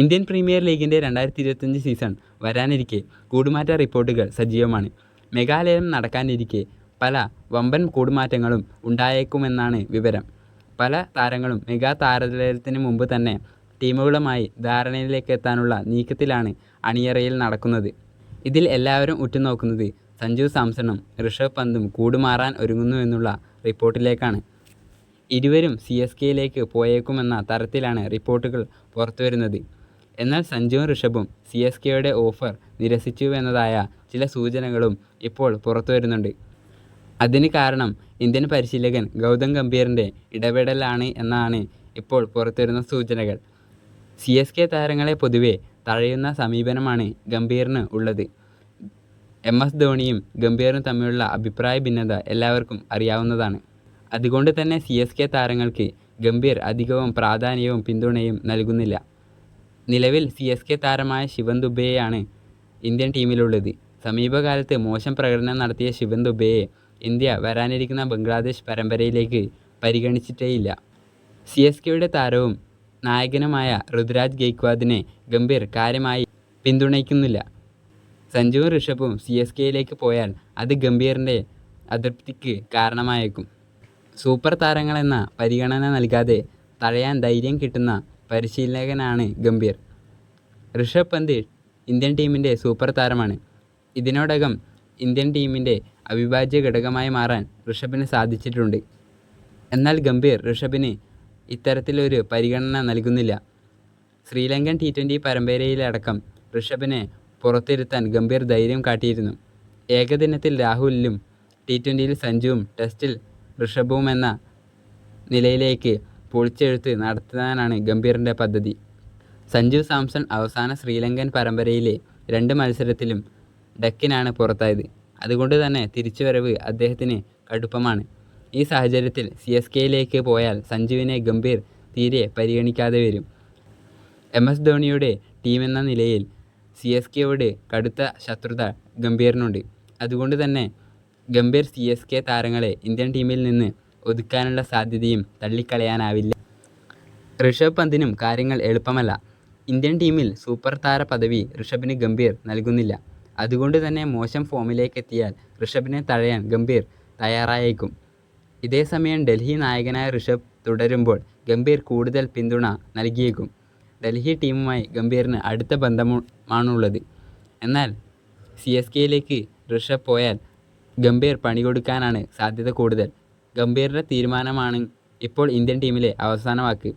Indian premier ലീഗിന്റെ രണ്ടായിരത്തി ഇരുപത്തഞ്ച് സീസൺ വരാനിരിക്കെ കൂടുമാറ്റ റിപ്പോർട്ടുകൾ സജീവമാണ്. മെഗാലയം നടക്കാനിരിക്കെ പല വമ്പൻ കൂടുമാറ്റങ്ങളും ഉണ്ടായേക്കുമെന്നാണ് വിവരം. പല താരങ്ങളും മെഗാ താരലേലത്തിന് മുമ്പ് തന്നെ ടീമുകളുമായി ധാരണയിലേക്ക് എത്താനുള്ള നീക്കത്തിലാണ് അണിയറയിൽ നടക്കുന്നത്. ഇതിൽ എല്ലാവരും ഉറ്റുനോക്കുന്നത് സഞ്ജു സാംസണും ഋഷഭ് പന്തും കൂടുമാറാൻ ഒരുങ്ങുന്നു എന്നുള്ള റിപ്പോർട്ടിലേക്കാണ്. ഇരുവരും സി എസ് കെയിലേക്ക് പോയേക്കുമെന്ന തരത്തിലാണ് റിപ്പോർട്ടുകൾ പുറത്തുവരുന്നത്. എന്നാൽ സഞ്ജുവും ഋഷഭും സി എസ് കെയുടെ ഓഫർ നിരസിച്ചുവെന്നതായ ചില സൂചനകളും ഇപ്പോൾ പുറത്തുവരുന്നുണ്ട് അതിന് കാരണം ഇന്ത്യൻ പരിശീലകൻ ഗൗതം ഗംഭീറിന്റെ ഇടപെടലാണ് എന്നാണ് ഇപ്പോൾ പുറത്തുവരുന്ന സൂചനകൾ. സി എസ് കെ താരങ്ങളെ പൊതുവെ തഴയുന്ന സമീപനമാണ് ഗംഭീറിന് ഉള്ളത്. എം എസ് ധോണിയും ഗംഭീറും തമ്മിലുള്ള അഭിപ്രായ ഭിന്നത എല്ലാവർക്കും അറിയാവുന്നതാണ്. അതുകൊണ്ട് തന്നെ സി എസ് കെ താരങ്ങൾക്ക് ഗംഭീർ അധികവും പ്രാധാന്യവും പിന്തുണയും നൽകുന്നില്ല. നിലവിൽ സി എസ് കെ താരമായ ശിവൻ ദുബെയാണ് ഇന്ത്യൻ ടീമിലുള്ളത്. സമീപകാലത്ത് മോശം പ്രകടനം നടത്തിയ ശിവൻ ദുബെയെ ഇന്ത്യ വരാനിരിക്കുന്ന ബംഗ്ലാദേശ് പരമ്പരയിലേക്ക് പരിഗണിച്ചിട്ടേയില്ല. സി എസ് കെയുടെ താരവും നായകനുമായ ഋതുരാജ് ഗെയ്ക്വാദിനെ ഗംഭീർ കാര്യമായി പിന്തുണയ്ക്കുന്നില്ല. സഞ്ജുവും ഋഷഭും സി എസ് കെയിലേക്ക് പോയാൽ അത് ഗംഭീറിന്റെ അതൃപ്തിക്ക് കാരണമായേക്കും. സൂപ്പർ താരങ്ങളെന്ന പരിഗണന നൽകാതെ തഴയാൻ ധൈര്യം കിട്ടുന്ന പരിശീലകനാണ് ഗംഭീർ. ഋഷഭ് പന്ത് ഇന്ത്യൻ ടീമിന്റെ സൂപ്പർ താരമാണ്. ഇതിനോടകം ഇന്ത്യൻ ടീമിന്റെ അവിഭാജ്യ ഘടകമായി മാറാൻ ഋഷഭിന് സാധിച്ചിട്ടുണ്ട്. എന്നാൽ ഗംഭീർ ഋഷഭിന് ഇത്തരത്തിലൊരു പരിഗണന നൽകുന്നില്ല. ശ്രീലങ്കൻ ടി ട്വന്റി പരമ്പരയിലടക്കം ഋഷഭിനെ പുറത്തിരുത്താൻ ഗംഭീർ ധൈര്യം കാട്ടിയിരുന്നു. ഏകദിനത്തിൽ രാഹുലിലും ടി ട്വന്റിയിൽ സഞ്ജുവും ടെസ്റ്റിൽ ഋഷഭവും എന്ന നിലയിലേക്ക് പൊളിച്ചെഴുത്ത് നടത്താനാണ് ഗംഭീറിന്റെ പദ്ധതി. സഞ്ജു സാംസൺ അവസാന ശ്രീലങ്കൻ പരമ്പരയിലെ രണ്ട് മത്സരത്തിലും ഡക്കിനാണ് പുറത്തായത്. അതുകൊണ്ട് തന്നെ തിരിച്ചുവരവ് അദ്ദേഹത്തിന് കടുപ്പമാണ്. ഈ സാഹചര്യത്തിൽ സി എസ് കെയിലേക്ക് പോയാൽ സഞ്ജുവിനെ ഗംഭീർ തീരെ പരിഗണിക്കാതെ വരും. എം എസ് ധോണിയുടെ ടീമെന്ന നിലയിൽ സി എസ് കെയോട് കടുത്ത ശത്രുത ഗംഭീറിനുണ്ട്. അതുകൊണ്ട് തന്നെ ഗംഭീർ സി എസ് കെ താരങ്ങളെ ഇന്ത്യൻ ടീമിൽ നിന്ന് ഒതുക്കാനുള്ള സാധ്യതയും തള്ളിക്കളയാനാവില്ല. ഋഷഭ് പന്തിനും കാര്യങ്ങൾ എളുപ്പമല്ല. ഇന്ത്യൻ ടീമിൽ സൂപ്പർ താര പദവി ഋഷഭിന് ഗംഭീർ നൽകുന്നില്ല. അതുകൊണ്ട് തന്നെ മോശം ഫോമിലേക്കെത്തിയാൽ ഋഷഭിനെ തഴയാൻ ഗംഭീർ തയ്യാറായേക്കും. ഇതേസമയം ഡൽഹി നായകനായ ഋഷഭ് തുടരുമ്പോൾ ഗംഭീർ കൂടുതൽ പിന്തുണ നൽകിയേക്കും. ഡൽഹി ടീമുമായി ഗംഭീറിന് അടുത്ത ബന്ധമാണുള്ളത്. എന്നാൽ സി എസ് കെയിലേക്ക് ഋഷഭ് പോയാൽ ഗംഭീർ പണി കൊടുക്കാനാണ് സാധ്യത കൂടുതൽ. ഗംഭീറിന്റെ തീരുമാനമാണ് ഇപ്പോൾ ഇന്ത്യൻ ടീമിലെ അവസാന വാക്ക്.